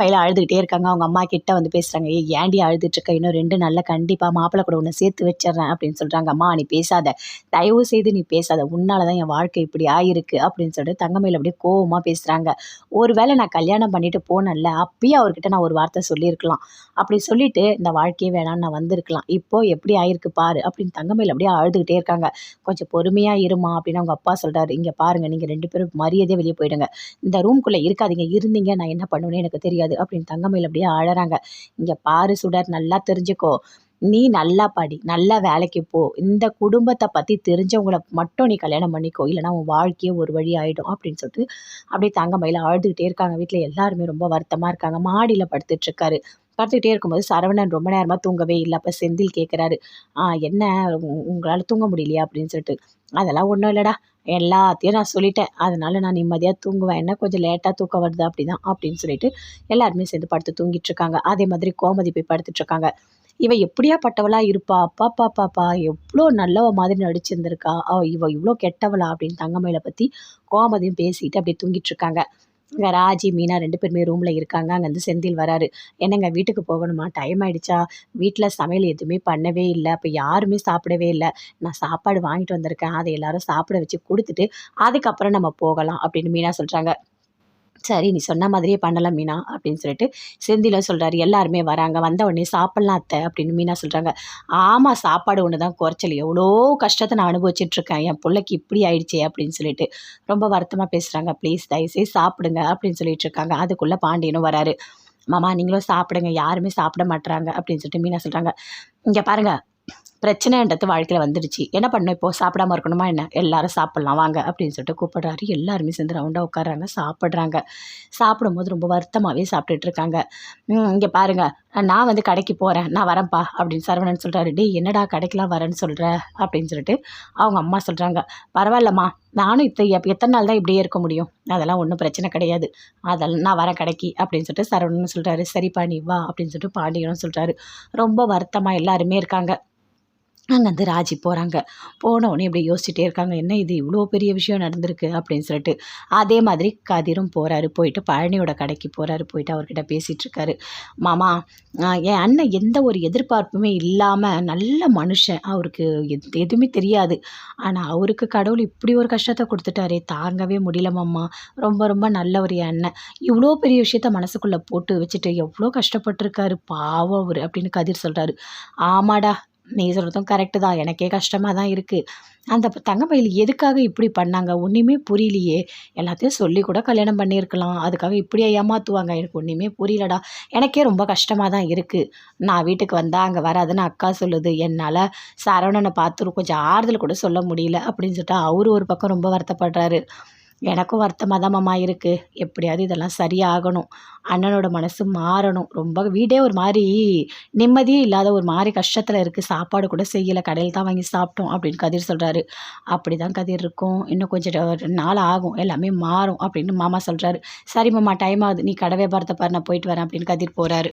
மயில அழுதுகிட்டே இருக்காங்க. அவங்க அம்மா கிட்ட வந்து பேசுகிறாங்க ஏ ஏண்டி அழுதுட்டுருக்க இன்னும் ரெண்டு நாளில் கண்டிப்பாக மாப்பிள்ளை கூட ஒன்று சேர்த்து வச்சிட்றேன் அப்படின்னு சொல்கிறாங்க அம்மா நீ பேசாத. தயவு செய்து நீ பேசாத. உன்னால தான் என் வாழ்க்கை இப்படி ஆயிருக்கு அப்படின்னு சொல்லிட்டு தங்கமயில் அப்படியே கோவமாக பேசுகிறாங்க ஒரு வேளை நான் கல்யாணம் பண்ணிட்டு போனேன்ல அப்பயே அவர்கிட்ட நான் ஒரு வார்த்தை சொல்லியிருக்கலாம். அப்படி சொல்லிட்டு இந்த வாழ்க்கையே வேணாம்னு நான் வந்திருக்கலாம். இப்போ எப்படி ஆயிருக்கு பாரு அப்படின்னு தங்கமயில் அப்படியே அழுதுகிட்டே இருக்காங்க. கொஞ்சம் பொறுமையாக இருமா அப்படின்னு அவங்க அப்பா சொல்கிறாரு இங்கே பாருங்கள் நீங்கள் ரெண்டு பேரும் மரியாதையே வெளியே போயிடுங்க. இந்த ரூம்குள்ளே இருக்காதீங்க. இருந்தீங்க நான் என்ன பண்ணுவேன்னு எனக்கு தெரியாது. அப்படின்னு தங்கமயில் அப்படியே அழறாங்க. இங்கே பாரு சுடர் நல்லா தெரிஞ்சுக்கோ. நீ நல்லா படி நல்லா வேலைக்கு போ. இந்த குடும்பத்தை பற்றி தெரிஞ்சவங்கள மட்டும் நீ கல்யாணம் பண்ணிக்கோ. இல்லைனா உன் வாழ்க்கையே ஒரு வழி ஆகிடும் அப்படின்னு சொல்லிட்டு அப்படியே தங்கமயில் அழுதுகிட்டே இருக்காங்க. வீட்டில் எல்லாருமே ரொம்ப வருத்தமாக இருக்காங்க. மாடியில் படுத்துட்ருக்காரு படுத்துக்கிட்டே இருக்கும்போது சரவணன் ரொம்ப நேரமாக தூங்கவே இல்லை. அப்போ செந்தில் கேட்குறாரு என்ன? உங்களால் தூங்க முடியலையா? அப்படின்னு சொல்லிட்டு. அதெல்லாம் ஒன்றும் இல்லைடா. எல்லாத்தையும் நான் சொல்லிட்டேன். அதனால நான் நிம்மதியாக தூங்குவேன். என்ன கொஞ்சம் லேட்டாக தூக்கம் வருது அப்படி தான் அப்படின்னு சொல்லிட்டு எல்லாருமே சேர்ந்து படுத்து தூங்கிட்டு இருக்காங்க. அதே மாதிரி கோமதி போய் படுத்துட்டு இருக்காங்க. இவ எப்படியா பட்டவளா இருப்பா? அப்பா பாப்பா பா எவ்வளோ நல்லவ மாதிரி நடிச்சிருந்திருக்கா. அவ இவ இவ்வளோ கெட்டவளா? அப்படின்னு தங்கமயில பற்றி கோமதியும் பேசிட்டு அப்படியே தூங்கிட்டு இருக்காங்க. இங்கே ராஜி மீனா ரெண்டு பேருமே ரூமில் இருக்காங்க. அங்கேருந்து செந்தில் வராரு. என்னங்க வீட்டுக்கு போகணுமா? டைம் ஆகிடுச்சா வீட்டில் சமையல் எதுவுமே பண்ணவே இல்லை. அப்போ யாருமே சாப்பிடவே இல்லை. நான் சாப்பாடு வாங்கிட்டு வந்திருக்கேன். அதை எல்லாரும் சாப்பிட வச்சு கொடுத்துட்டு அதுக்கப்புறம் நம்ம போகலாம் அப்படின்னு மீனா சொல்கிறாங்க சரி நீ சொன்ன மாதிரியே பண்ணலாம் மீனா அப்படின்னு சொல்லிட்டு செந்தில சொல்கிறாரு எல்லாருமே வராங்க. வந்த உடனே சாப்பிட்லாம் அத்தை அப்படின்னு மீனா சொல்கிறாங்க ஆமாம் சாப்பாடு ஒன்று தான் குறைச்சல். எவ்வளோ கஷ்டத்தை நான் அனுபவிச்சிட்ருக்கேன் என் பிள்ளைக்கு இப்படி ஆயிடுச்சே அப்படின்னு சொல்லிட்டு ரொம்ப வருத்தமாக பேசுகிறாங்க ப்ளீஸ் தயவுசெய்து சாப்பிடுங்க அப்படின்னு சொல்லிட்டு இருக்காங்க அதுக்குள்ளே பாண்டியனும் வராரு. மாமா நீங்களும் சாப்பிடுங்க. யாருமே சாப்பிட மாட்டுறாங்க அப்படின்னு சொல்லிட்டு மீனா சொல்கிறாங்க இங்கே பாருங்கள் பிரச்சனைன்றது வாழ்க்கையில் வந்துடுச்சு. என்ன பண்ணணும் இப்போது சாப்பிடாம இருக்கணுமா என்ன? எல்லாரும் சாப்பிட்லாம் வாங்க அப்படின்னு சொல்லிட்டு கூப்பிடுறாரு. எல்லாருமே சேர்ந்து ரவுண்டாக உட்காராங்க சாப்பிட்றாங்க. சாப்பிடும்போது ரொம்ப வருத்தமாகவே சாப்பிட்டுட்ருக்காங்க இங்கே பாருங்கள் நான் வந்து கடைக்கு போகிறேன் நான் வரேன்ப்பா அப்படின்னு சரவணன் சொல்கிறாரு டே என்னடா கடைக்கெலாம் வரேன்னு சொல்கிற அப்படின்னு சொல்லிட்டு அவங்க அம்மா சொல்கிறாங்க பரவாயில்லம்மா. நானும் இத்த எத்தனை நாள் தான் இப்படியே இருக்க முடியும்? அதெல்லாம் ஒன்றும் பிரச்சனை கிடையாது. அதெல்லாம் நான் வரேன் கடைக்கு அப்படின்னு சொல்லிட்டு சரவணன் சொல்கிறாரு சரிப்பா நீ வா அப்படின்னு சொல்லிட்டு பாண்டியனும் சொல்கிறாரு ரொம்ப வருத்தமாக எல்லாருமே இருக்காங்க. அங்கேருந்து ராஜி போகிறாங்க போனவுடனே இப்படி யோசிச்சுட்டே இருக்காங்க. என்ன இது? இவ்வளோ பெரிய விஷயம் நடந்திருக்கு. அப்படின்னு சொல்லிட்டு அதே மாதிரி கதிரும் போகிறாரு போயிட்டு பழனியோட கடைக்கு போகிறாரு போயிட்டு அவர்கிட்ட பேசிகிட்ருக்காரு மாமா என் அண்ணன் எந்த ஒரு எதிர்பார்ப்புமே இல்லாமல் நல்ல மனுஷன். அவருக்கு எது எதுவுமே தெரியாது. ஆனால் அவருக்கு கடவுள் இப்படி ஒரு கஷ்டத்தை கொடுத்துட்டாரே. தாங்கவே முடியல மாமா. ரொம்ப ரொம்ப நல்ல ஒரு அண்ணன். இவ்வளோ பெரிய விஷயத்த மனசுக்குள்ளே போட்டு வச்சுட்டு எவ்வளோ கஷ்டப்பட்டிருக்காரு பாவம் அவர். அப்படின்னு கதிர் சொல்கிறாரு ஆமாடா. நீ சொல்கிறதும் கரெக்டு தான். எனக்கே கஷ்டமாக தான் இருக்குது அந்த தங்கமயில் எதுக்காக இப்படி பண்ணாங்க? ஒன்றுமே புரியலையே. எல்லாத்தையும் சொல்லி கூட கல்யாணம் பண்ணியிருக்கலாம். அதுக்காக இப்படியே ஏமாற்றுவாங்க எனக்கு ஒன்றுமே புரியலடா. எனக்கே ரொம்ப கஷ்டமாக தான் இருக்குது நான் வீட்டுக்கு வந்தால் அங்கே வராதுன்னு அக்கா சொல்லுது. என்னால் சரவணனை பார்த்து கொஞ்சம் ஆறுதல் கூட சொல்ல முடியல அப்படின்னு சொல்லிட்டு அவர் ஒரு பக்கம் ரொம்ப வருத்தப்படுறாரு. எனக்கும் வருத்தமாக தான் மாமா இருக்குது எப்படியாவது இதெல்லாம் சரியாகணும். அண்ணனோட மனசு மாறணும். ரொம்ப வீடே ஒரு மாதிரி நிம்மதியே இல்லாத ஒரு மாதிரி கஷ்டத்தில் இருக்குது சாப்பாடு கூட செய்யலை. கடையில் தான் வாங்கி சாப்பிட்டோம் அப்படின்னு கதிர் சொல்கிறாரு அப்படி தான் கதிர் இருக்கும். இன்னும் கொஞ்சம் நாள் ஆகும். எல்லாமே மாறும் அப்படின்னு மாமா சொல்கிறாரு சரி மாமா டைம் ஆகுது. நீ கடை வியாபாரத்தை பாரு. நான் போயிட்டு வரேன் அப்படின்னு கதிர் போகிறாரு